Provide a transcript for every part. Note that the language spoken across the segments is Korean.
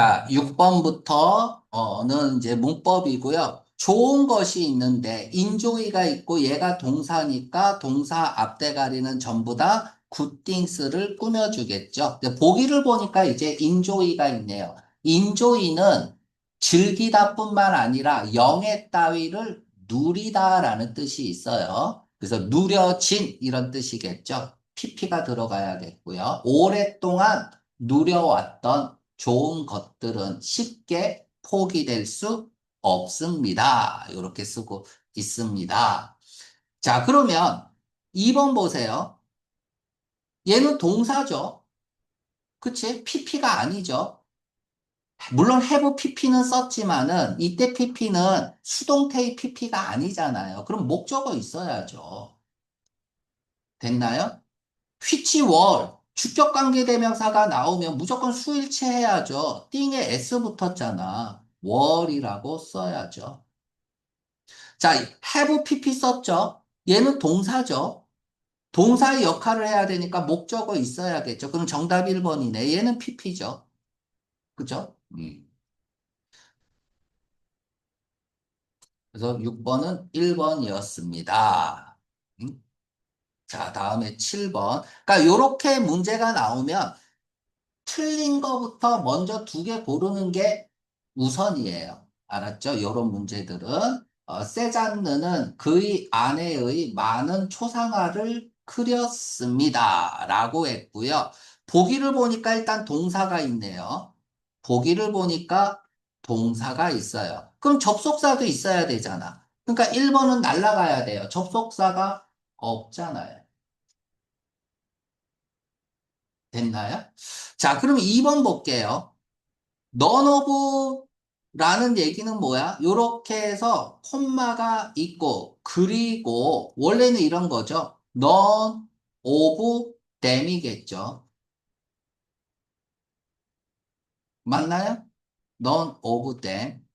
자, 6번부터는 이제 문법이고요. 좋은 것이 있는데 인조이가 있고 얘가 동사니까 동사 앞대가리는 전부 다 굿띵스를 꾸며주겠죠. 보기를 보니까 이제 인조이가 있네요. 인조이는 즐기다 뿐만 아니라 영예 따위를 누리다라는 뜻이 있어요. 그래서 누려진 이런 뜻이겠죠. pp가 들어가야겠고요. 오랫동안 누려왔던 좋은 것들은 쉽게 포기될 수 없습니다. 이렇게 쓰고 있습니다. 자, 그러면 2번 보세요. 얘는 동사죠. 그치? pp가 아니죠. 물론 have pp는 썼지만은 이때 pp는 수동태의 pp가 아니잖아요. 그럼 목적어 있어야죠. 됐나요? were 주격 관계 대명사가 나오면 무조건 수일체 해야죠. 띵에 s 붙었잖아. were이라고 써야죠. 자, have pp 썼죠. 얘는 동사죠. 동사의 역할을 해야 되니까 목적어 있어야겠죠. 그럼 정답 1번이네. 얘는 pp죠. 그죠? 음. 그래서 6번은 1번이었습니다. 음? 자, 다음에 7번. 그러니까 이렇게 문제가 나오면 틀린 거부터 먼저 두 개 고르는 게 우선이에요. 알았죠? 이런 문제들은 어, 세잔느는 그의 아내의 많은 초상화를 그렸습니다. 라고 했고요. 보기를 보니까 일단 동사가 있네요. 보기를 보니까 동사가 있어요. 그럼 접속사도 있어야 되잖아. 그러니까 1번은 날라가야 돼요. 접속사가 없잖아요. 됐나요? 자, 그럼 2번 볼게요. none of 라는 얘기는 뭐야? 요렇게 해서 콤마가 있고 그리고 원래는 이런 거죠. none of them이겠죠. 맞나요? none of them.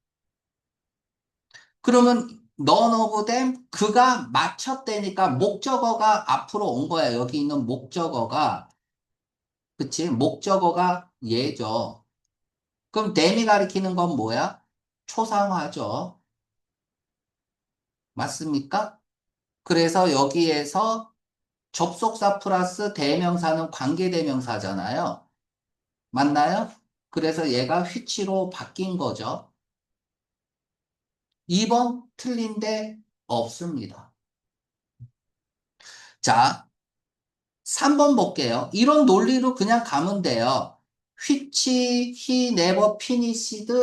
그러면 none of them 그가 맞췄대니까 목적어가 앞으로 온 거야. 여기 있는 목적어가 그치? 목적어가 얘죠. 그럼 them이 가리키는 건 뭐야? 초상화죠. 맞습니까? 그래서 여기에서 접속사 플러스 대명사는 관계대명사잖아요. 맞나요? 그래서 얘가 휘치로 바뀐 거죠. 2번 틀린데 없습니다. 자, 3번 볼게요. 이런 논리로 그냥 가면 돼요. which he never finished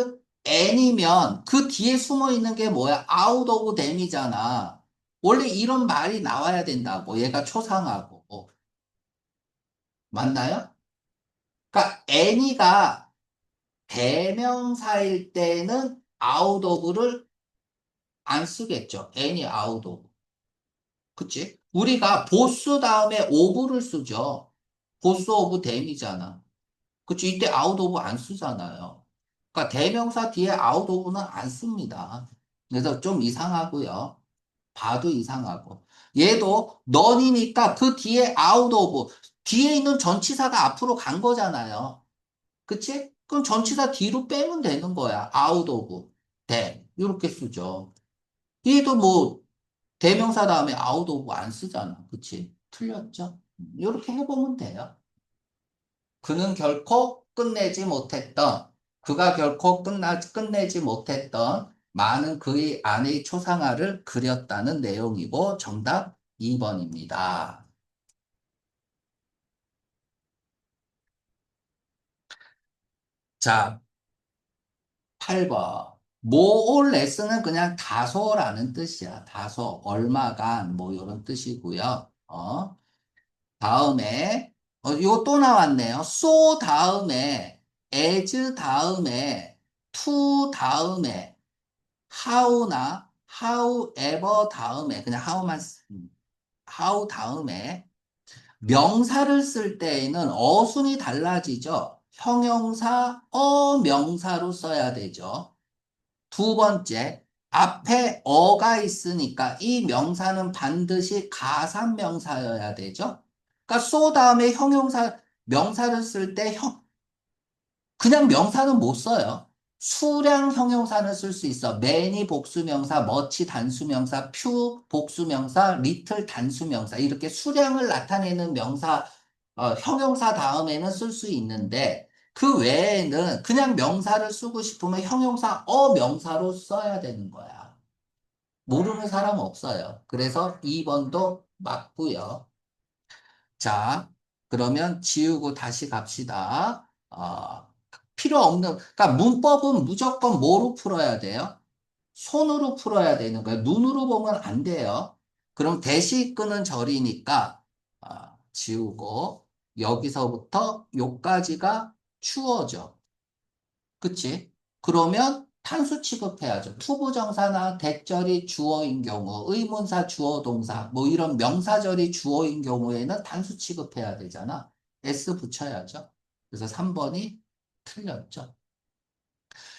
any면 그 뒤에 숨어 있는 게 뭐야? out of them이잖아. 원래 이런 말이 나와야 된다고. 얘가 초상하고. 맞나요? 그러니까 any가 대명사일 때는 out of를 안 쓰겠죠. any out of. 그치? 우리가 보스 다음에 of를 쓰죠. 보스 오브 댐이잖아. 그치? 이때 out of 안 쓰잖아요. 그러니까 대명사 뒤에 out of는 안 씁니다. 그래서 좀 이상하고요. 봐도 이상하고. 얘도 넌이니까 그 뒤에 out of, 뒤에 있는 전치사가 앞으로 간 거잖아요. 그치? 그럼 전치사 뒤로 빼면 되는 거야. out of, 댐. 이렇게 쓰죠. 얘도 뭐 대명사 다음에 out of 안 쓰잖아. 그치? 틀렸죠? 이렇게 해보면 돼요. 그는 결코 끝내지 못했던, 그가 결코 끝나, 끝내지 못했던 많은 그의 아내의 초상화를 그렸다는 내용이고 정답 2번입니다. 자, 8번. Less는 그냥 다소라는 뜻이야. 다소, 얼마간, 뭐, 이런 뜻이고요. 어. 다음에, 어, 이거 또 나왔네요. so 다음에, as 다음에, to 다음에, how나, however 다음에, 그냥 how만, 쓰- how 다음에, 명사를 쓸 때에는 어순이 달라지죠. 형용사, 어명사로 써야 되죠. 두 번째, 앞에 어가 있으니까 이 명사는 반드시 가산 명사여야 되죠. 그러니까 so 다음에 형용사, 명사를 쓸 때 형, 그냥 명사는 못 써요. 수량 형용사는 쓸 수 있어. many 복수명사, much 단수명사, few 복수명사, little 단수명사 이렇게 수량을 나타내는 명사 어, 형용사 다음에는 쓸 수 있는데 그 외에는 그냥 명사를 쓰고 싶으면 형용사 어 명사로 써야 되는 거야. 모르는 사람 없어요. 그래서 2번도 맞고요. 자, 그러면 지우고 다시 갑시다. 어, 필요 없는, 그러니까 문법은 무조건 뭐로 풀어야 돼요? 손으로 풀어야 되는 거예요. 눈으로 보면 안 돼요. 그럼 대시 끄는 절이니까 아, 지우고 여기서부터 요까지가 추어져. 그치? 그러면 탄수 취급해야죠. 투부정사나 대절이 주어인 경우, 의문사 주어 동사, 뭐 이런 명사절이 주어인 경우에는 단수 취급해야 되잖아. S 붙여야죠. 그래서 3번이 틀렸죠.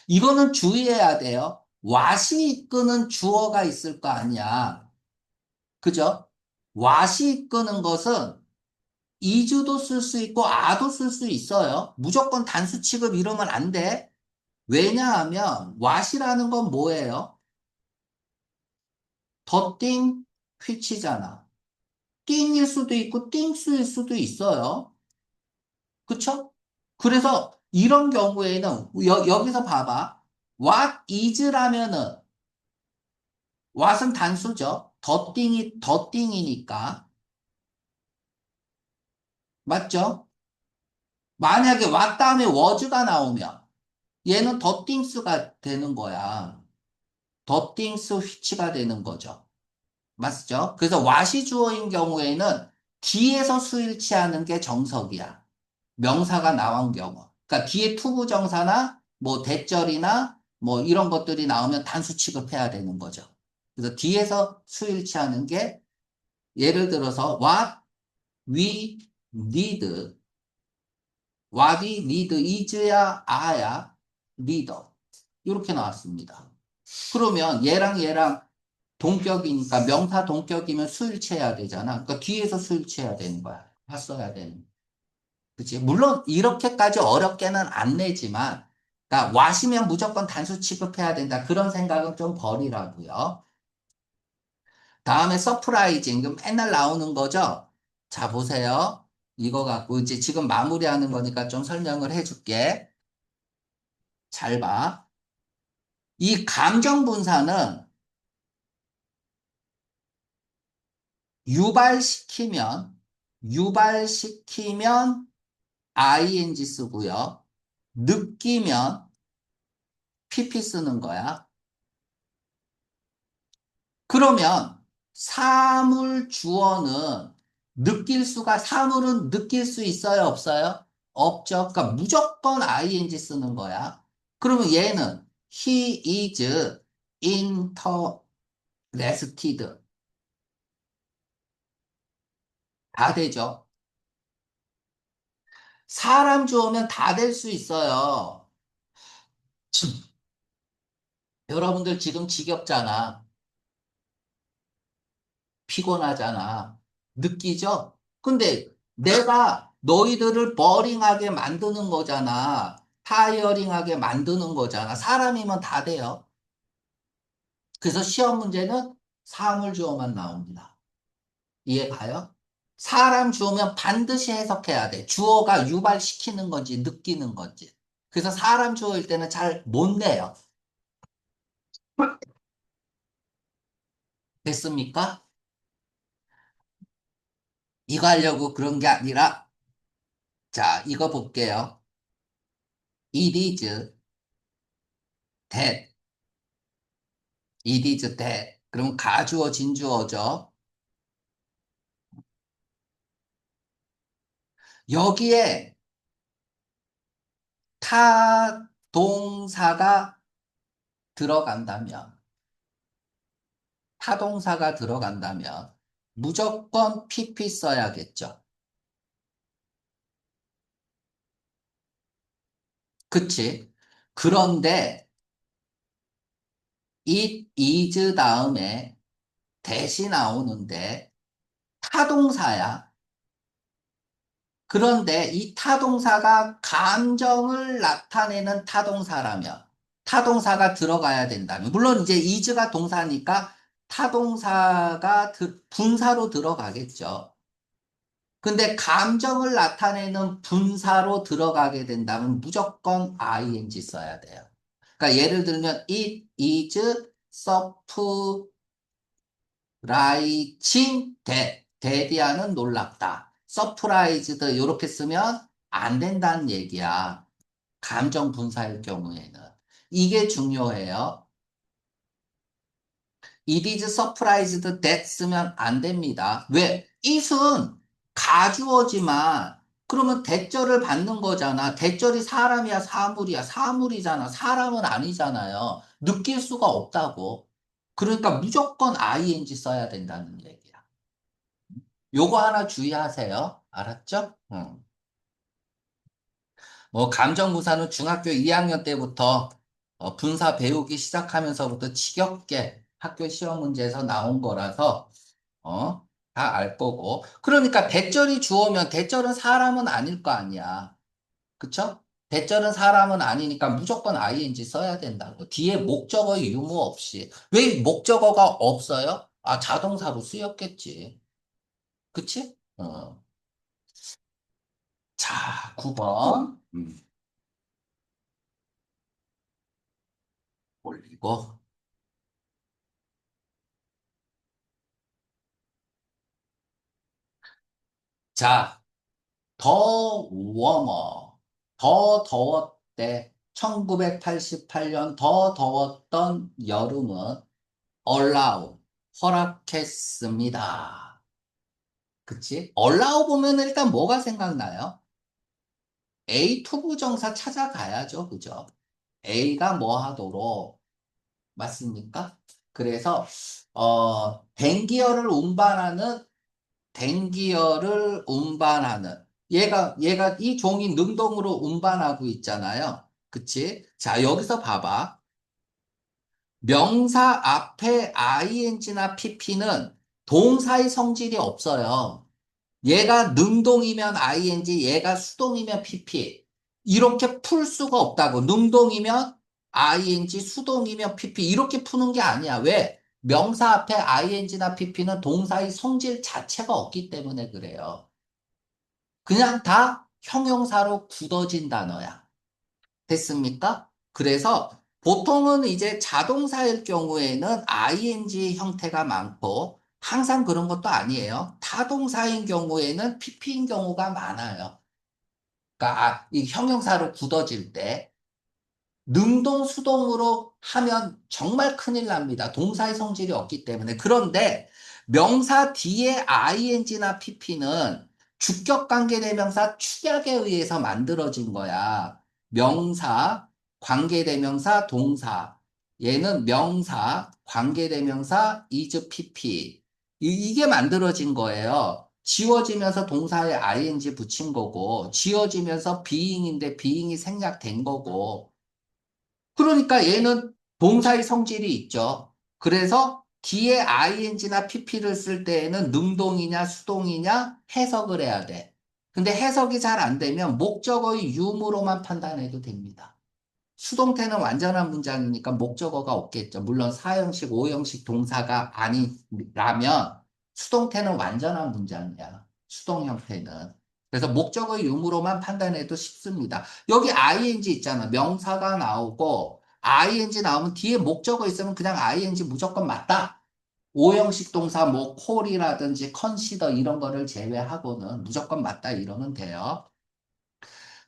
이거는 주의해야 돼요. 와시 이끄는 주어가 있을 거 아니야. 그죠? 와시 이끄는 것은 이주도 쓸 수 있고 아도 쓸 수 있어요. 무조건 단수 취급 이러면 안 돼. 왜냐하면 what이라는 건 뭐예요? 더 띵 휘치잖아. 띵일 수도 있고 띵수일 수도 있어요. 그쵸? 그래서 이런 경우에는 여, 여기서 봐봐. what is라면은 what은 단수죠. 더 띵이 더 띵이니까. 맞죠? 만약에 what 다음에 was가 나오면 얘는 더 띵스가 되는 거야. 더 띵스 휘치가 되는 거죠. 맞죠? 그래서 와시 주어인 경우에는 뒤에서 수일치하는 게 정석이야. 명사가 나온 경우. 그러니까 뒤에 투부 정사나 뭐 대절이나 뭐 이런 것들이 나오면 단수 취급해야 되는 거죠. 그래서 뒤에서 수일치하는 게 예를 들어서 what we need what we need is야 a야 리더. 이렇게 나왔습니다. 그러면 얘랑 얘랑 동격이니까 명사 동격이면 수일치해야 되잖아. 그러니까 뒤에서 수일치해야 되는 거야. 봤어야 되는. 그치? 물론 이렇게까지 어렵게는 안 내지만 그러니까 와시면 무조건 단수 취급해야 된다. 그런 생각은 좀 버리라고요. 다음에 서프라이징. 맨날 나오는 거죠? 자, 보세요. 이거 갖고 이제 지금 마무리하는 거니까 좀 설명을 해줄게. 잘 봐. 이 감정 분사는 유발시키면, 유발시키면 ing 쓰고요. 느끼면 pp 쓰는 거야. 그러면 사물 주어는 느낄 수가, 사물은 느낄 수 있어요? 없어요? 없죠. 그러니까 무조건 ing 쓰는 거야. 그러면 얘는 he is interested. 다 되죠. 사람 주어면 다 될 수 있어요. 여러분들 지금 지겹잖아. 피곤하잖아. 느끼죠? 근데 내가 너희들을 버링하게 만드는 거잖아. 타이어링하게 만드는 거잖아. 사람이면 다 돼요. 그래서 시험 문제는 사물 주어만 나옵니다. 이해 가요? 사람 주어면 반드시 해석해야 돼. 주어가 유발시키는 건지 느끼는 건지. 그래서 사람 주어일 때는 잘 못 내요. 됐습니까? 이거 하려고 그런 게 아니라 자, 이거 볼게요. It is that. It is that. 그럼 가주어, 진주어죠. 여기에 타 동사가 들어간다면, 타동사가 들어간다면 무조건 pp 써야겠죠. 그치? 그런데 it is 다음에 대시 나오는데 타동사야. 그런데 이 타동사가 감정을 나타내는 타동사라면, 타동사가 들어가야 된다면, 물론 이제 is가 동사니까 타동사가 드- 분사로 들어가겠죠. 근데 감정을 나타내는 분사로 들어가게 된다면 무조건 ing 써야 돼요. 그러니까 예를 들면 it is surprising that 데디아는 놀랍다. surprised 이렇게 쓰면 안 된다는 얘기야. 감정 분사일 경우에는 이게 중요해요. It is surprised that 쓰면 안 됩니다. 왜? it은 가주어지만 그러면 대절을 받는 거잖아. 대절이 사람이야, 사물이야, 사물이잖아. 사람은 아니잖아요. 느낄 수가 없다고. 그러니까 무조건 ing 써야 된다는 얘기야. 요거 하나 주의하세요. 알았죠? 응. 뭐 감정분사는 중학교 2학년 때부터 어, 분사 배우기 시작하면서부터 지겹게 학교 시험 문제에서 나온 거라서 어, 다 알 거고. 그러니까 대절이 주어면 대절은 사람은 아닐 거 아니야. 그쵸? 대절은 사람은 아니니까 무조건 ing 써야 된다고. 뒤에 목적어 유무 없이. 왜 목적어가 없어요? 아, 자동사로 쓰였겠지. 그치? 어. 자, 9번. 음, 올리고. 자, 더 워머. 더 더웠대. 1988년 더 더웠던 여름은 allow, 허락했습니다. 그치? allow 보면 일단 뭐가 생각나요? A 투부정사 찾아가야죠. 그죠? A가 뭐 하도록 맞습니까? 그래서 어 댕기어를 운반하는 댕기어를 운반하는 얘가 얘가 이 종이 능동으로 운반하고 있잖아요. 그치? 자, 여기서 봐봐. 명사 앞에 ing나 pp는 동사의 성질이 없어요. 얘가 능동이면 ing, 얘가 수동이면 pp. 이렇게 풀 수가 없다고. 능동이면 ing, 수동이면 pp. 이렇게 푸는 게 아니야. 왜? 명사 앞에 ing나 pp는 동사의 성질 자체가 없기 때문에 그래요. 그냥 다 형용사로 굳어진 단어야. 됐습니까? 그래서 보통은 이제 자동사일 경우에는 ing 형태가 많고 항상 그런 것도 아니에요. 타동사인 경우에는 pp인 경우가 많아요. 그러니까 아, 이 형용사로 굳어질 때 능동 수동으로 하면 정말 큰일 납니다. 동사의 성질이 없기 때문에. 그런데 명사 뒤에 ing나 pp는 주격 관계대명사 축약에 의해서 만들어진 거야. 명사, 관계대명사, 동사. 얘는 명사, 관계대명사, is pp. 이- 이게 만들어진 거예요. 지워지면서 동사에 ing 붙인 거고, 지워지면서 being인데 being이 생략된 거고, 그러니까 얘는 동사의 성질이 있죠. 그래서 뒤에 ing나 pp를 쓸 때에는 능동이냐 수동이냐 해석을 해야 돼. 근데 해석이 잘 안 되면 목적어의 유무로만 판단해도 됩니다. 수동태는 완전한 문장이니까 목적어가 없겠죠. 물론 4형식, 5형식 동사가 아니라면 수동태는 완전한 문장이야. 수동 형태는. 그래서 목적어의 유무로만 판단해도 쉽습니다. 여기 ing 있잖아. 명사가 나오고 ing 나오면 뒤에 목적어 있으면 그냥 ing 무조건 맞다. 5형식 동사 뭐 콜이라든지 컨시더 이런 거를 제외하고는 무조건 맞다 이러면 돼요.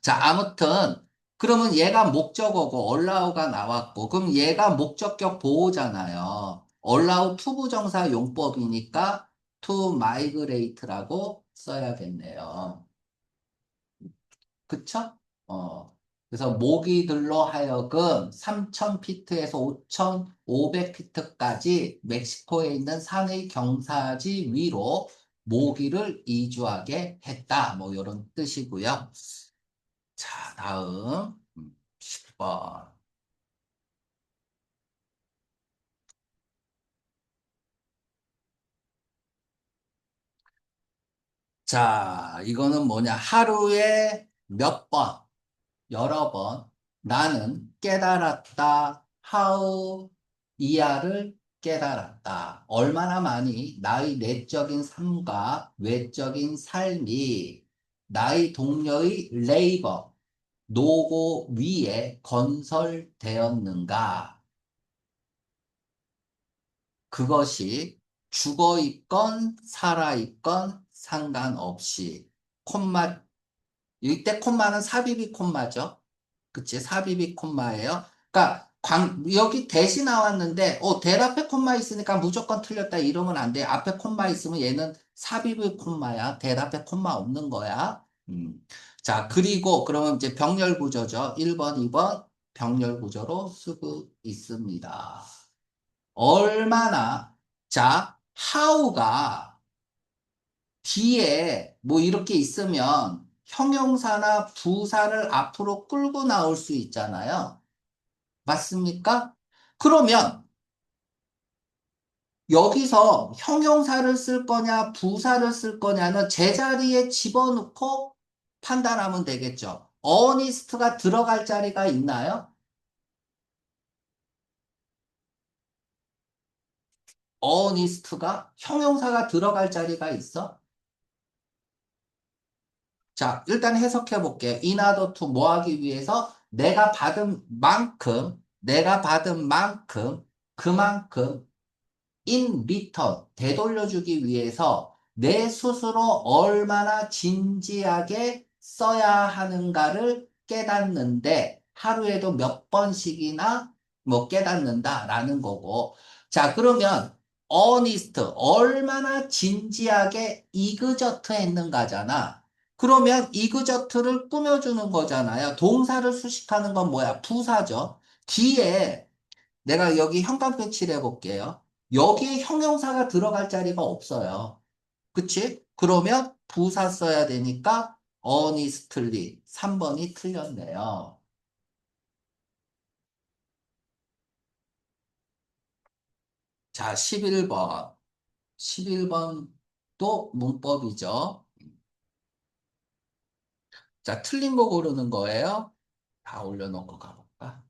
자, 아무튼 그러면 얘가 목적어고 allow가 나왔고 그럼 얘가 목적격 보호잖아요. allow 투부정사 용법이니까 to migrate라고 써야겠네요. 그쵸? 어. 그래서 모기들로 하여금 3,000피트에서 5,500피트까지 멕시코에 있는 산의 경사지 위로 모기를 이주하게 했다. 뭐 이런 뜻이고요. 자, 다음 10번. 자, 이거는 뭐냐? 하루에 몇 번, 여러 번 나는 깨달았다. how 이하를 깨달았다. 얼마나 많이 나의 내적인 삶과 외적인 삶이 나의 동료의 레이버, 노고 위에 건설되었는가? 그것이 죽어 있건 살아 있건 상관없이 콤마 이때 콤마는 사비비 콤마죠. 그치? 사비비 콤마예요. 그러니까 광, 여기 대시 나왔는데 어 대답에 콤마 있으니까 무조건 틀렸다 이러면 안 돼. 앞에 콤마 있으면 얘는 사비비 콤마야. 대답에 콤마 없는 거야. 음. 자, 그리고 그러면 이제 병렬 구조죠. 1번, 2번 병렬 구조로 쓰고 있습니다. 얼마나 자, how가 뒤에 뭐 이렇게 있으면 형용사나 부사를 앞으로 끌고 나올 수 있잖아요. 맞습니까? 그러면 여기서 형용사를 쓸 거냐, 부사를 쓸 거냐는 제자리에 집어넣고 판단하면 되겠죠. 어니스트가 들어갈 자리가 있나요? 어니스트가 형용사가 들어갈 자리가 있어? 자, 일단 해석해 볼게요. in order 뭐 하기 위해서 내가 받은 만큼, 내가 받은 만큼, 그만큼 in return, 되돌려주기 위해서 내 스스로 얼마나 진지하게 써야 하는가를 깨닫는데 하루에도 몇 번씩이나 뭐 깨닫는다라는 거고. 자, 그러면 honest, 얼마나 진지하게 이그저트 했는가잖아. 그러면 이그저트를 꾸며주는 거잖아요. 동사를 수식하는 건 뭐야? 부사죠. 뒤에 내가 여기 현관 배치를 해볼게요. 여기에 형용사가 들어갈 자리가 없어요. 그치? 그러면 부사 써야 되니까 honestly 3번이 틀렸네요. 자, 11번. 11번도 문법이죠. 자, 틀린 거 고르는 거예요. 다 올려놓고 가볼까?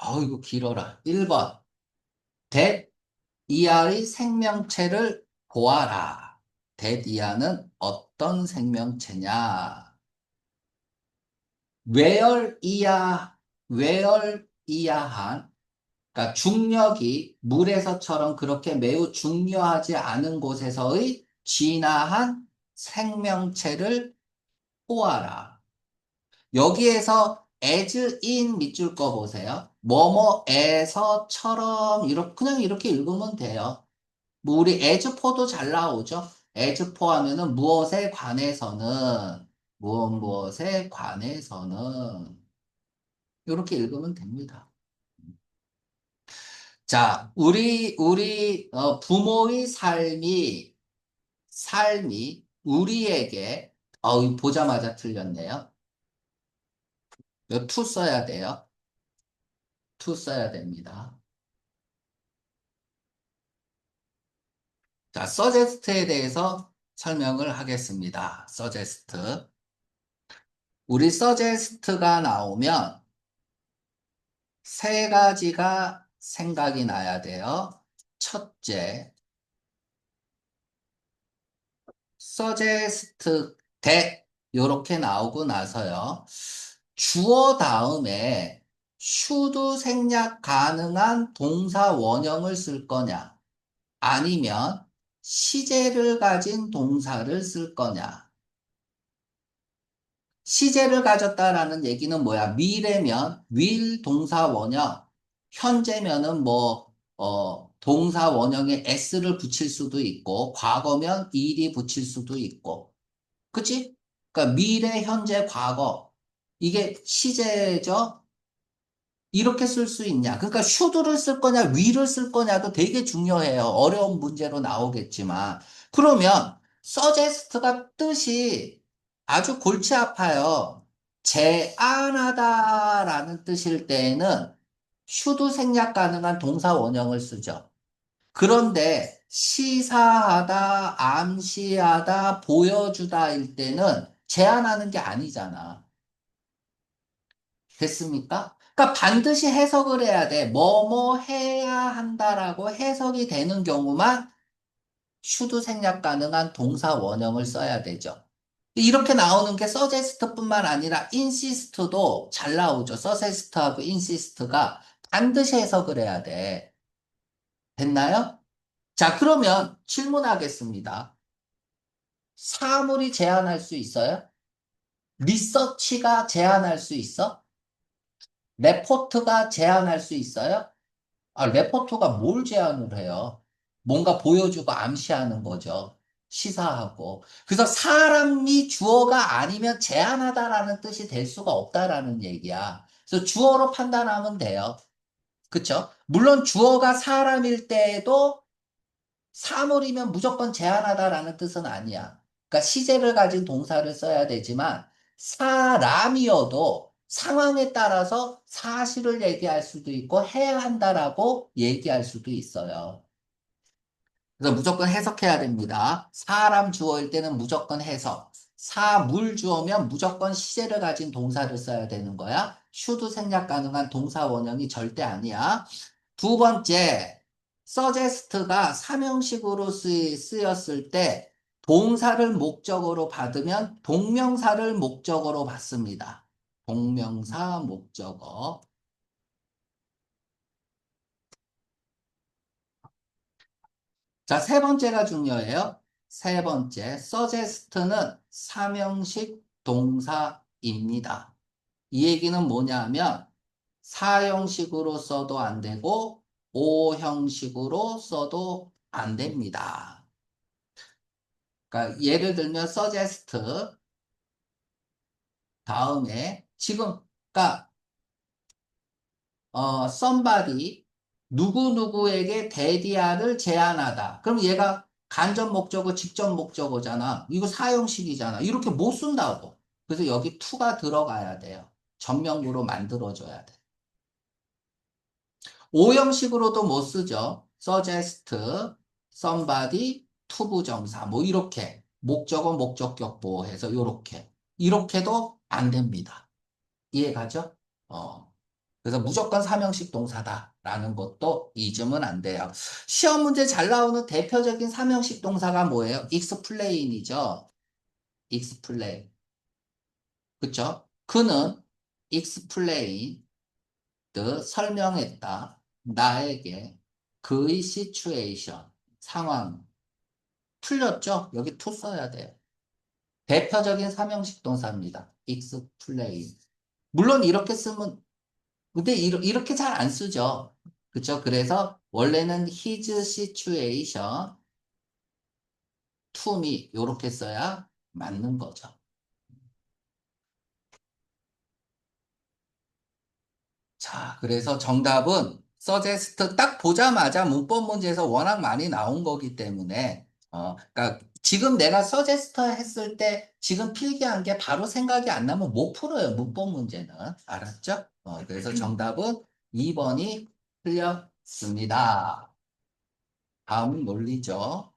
어, 이거 길어라. 1번. that ER의 생명체를 보아라. ER는 어떤 생명체냐? 외열 이하, 외열 이하한, 그러니까 중력이 물에서처럼 그렇게 매우 중요하지 않은 곳에서의 진화한 생명체를 보아라. 여기에서 as in 밑줄 거 보세요. 뭐뭐에서처럼 이렇게 그냥 이렇게 읽으면 돼요. 뭐 우리 as for도 잘 나오죠. as for 하면은 무엇에 관해서는 무엇 무엇에 관해서는 이렇게 읽으면 됩니다. 자, 우리 우리 어, 부모의 삶이 삶이 우리에게 어, 보자마자 틀렸네요. 투 써야 돼요. 투 써야 됩니다. 자, 서제스트에 대해서 설명을 하겠습니다. 서제스트. 우리 서제스트가 나오면 세 가지가 생각이 나야 돼요. 첫째, 서제스트 대 이렇게 나오고 나서요. 주어 다음에 슈드 생략 가능한 동사 원형을 쓸 거냐 아니면 시제를 가진 동사를 쓸 거냐 시제를 가졌다라는 얘기는 뭐야 미래면 will 동사 원형 현재면은 뭐 어, 동사 원형에 s를 붙일 수도 있고 과거면 일이 붙일 수도 있고 그치? 그러니까 미래, 현재, 과거 이게 시제죠. 이렇게 쓸 수 있냐? 그러니까 should를 쓸 거냐, will을 쓸 거냐도 되게 중요해요. 어려운 문제로 나오겠지만. 그러면 suggest가 뜻이 아주 골치 아파요. 제안하다라는 뜻일 때에는 should 생략 가능한 동사 원형을 쓰죠. 그런데 시사하다, 암시하다, 보여주다일 때는 제한하는 게 아니잖아. 됐습니까? 그러니까 반드시 해석을 해야 돼. 뭐뭐 해야 한다라고 해석이 되는 경우만 슈드 생략 가능한 동사 원형을 써야 되죠. 이렇게 나오는 게 서제스트뿐만 아니라 인시스트도 잘 나오죠. 서제스트하고 인시스트가 반드시 해석을 해야 돼. 됐나요? 자, 그러면 질문하겠습니다. 사물이 제한할 수 있어요? 리서치가 제한할 수 있어? 레포트가 제한할 수 있어요? 아, 레포트가 뭘 제한을 해요? 뭔가 보여주고 암시하는 거죠. 시사하고. 그래서 사람이 주어가 아니면 제한하다라는 뜻이 될 수가 없다라는 얘기야. 그래서 주어로 판단하면 돼요. 그쵸? 물론 주어가 사람일 때에도 사물이면 무조건 제한하다라는 뜻은 아니야. 그러니까 시제를 가진 동사를 써야 되지만 사람이어도 상황에 따라서 사실을 얘기할 수도 있고 해야 한다라고 얘기할 수도 있어요. 그래서 무조건 해석해야 됩니다. 사람 주어일 때는 무조건 해석. 사물 주어면 무조건 시제를 가진 동사를 써야 되는 거야. 슈드 생략 가능한 동사 원형이 절대 아니야. 두 번째, 서제스트가 삼형식으로 쓰, 쓰였을 때 동사를 목적으로 받으면 동명사를 목적으로 받습니다. 동명사 목적어. 자, 세 번째가 중요해요. 세 번째, 서제스트는 삼형식 동사입니다. 이 얘기는 뭐냐면 사형식으로 써도 안 되고 오형식으로 써도 안 됩니다. 그러니까 예를 들면 suggest 다음에 지금 그러니까 어 somebody 누구누구에게 대디아를 제안하다. 그럼 얘가 간접 목적어, 직접 목적어잖아. 이거 사형식이잖아. 이렇게 못 쓴다고. 그래서 여기 to가 들어가야 돼요. 전명구로 만들어줘야 돼. 오형식으로도 못 쓰죠. suggest, somebody, 투부정사 뭐 이렇게 목적어, 목적격 보호해서 이렇게 이렇게도 안 됩니다. 이해 가죠? 어. 그래서 무조건 삼형식 동사다 라는 것도 잊으면 안 돼요. 시험 문제 잘 나오는 대표적인 삼형식 동사가 뭐예요? explain이죠. explain. 그쵸? 그는 explain, 설명했다. 나에게 그의 situation, 상황. 풀렸죠? 여기 to 써야 돼요. 대표적인 삼형식 동사입니다. explain. 물론 이렇게 쓰면 근데 이렇게 잘 안 쓰죠. 그쵸? 그래서 원래는 his situation to me 이렇게 써야 맞는 거죠. 자, 그래서 정답은 suggest 딱 보자마자 문법 문제에서 워낙 많이 나온 거기 때문에 어, 그러니까 지금 내가 suggest 했을 때 지금 필기한 게 바로 생각이 안 나면 못 풀어요. 문법 문제는. 알았죠? 어, 그래서 정답은 2번이 틀렸습니다. 다음 논리죠.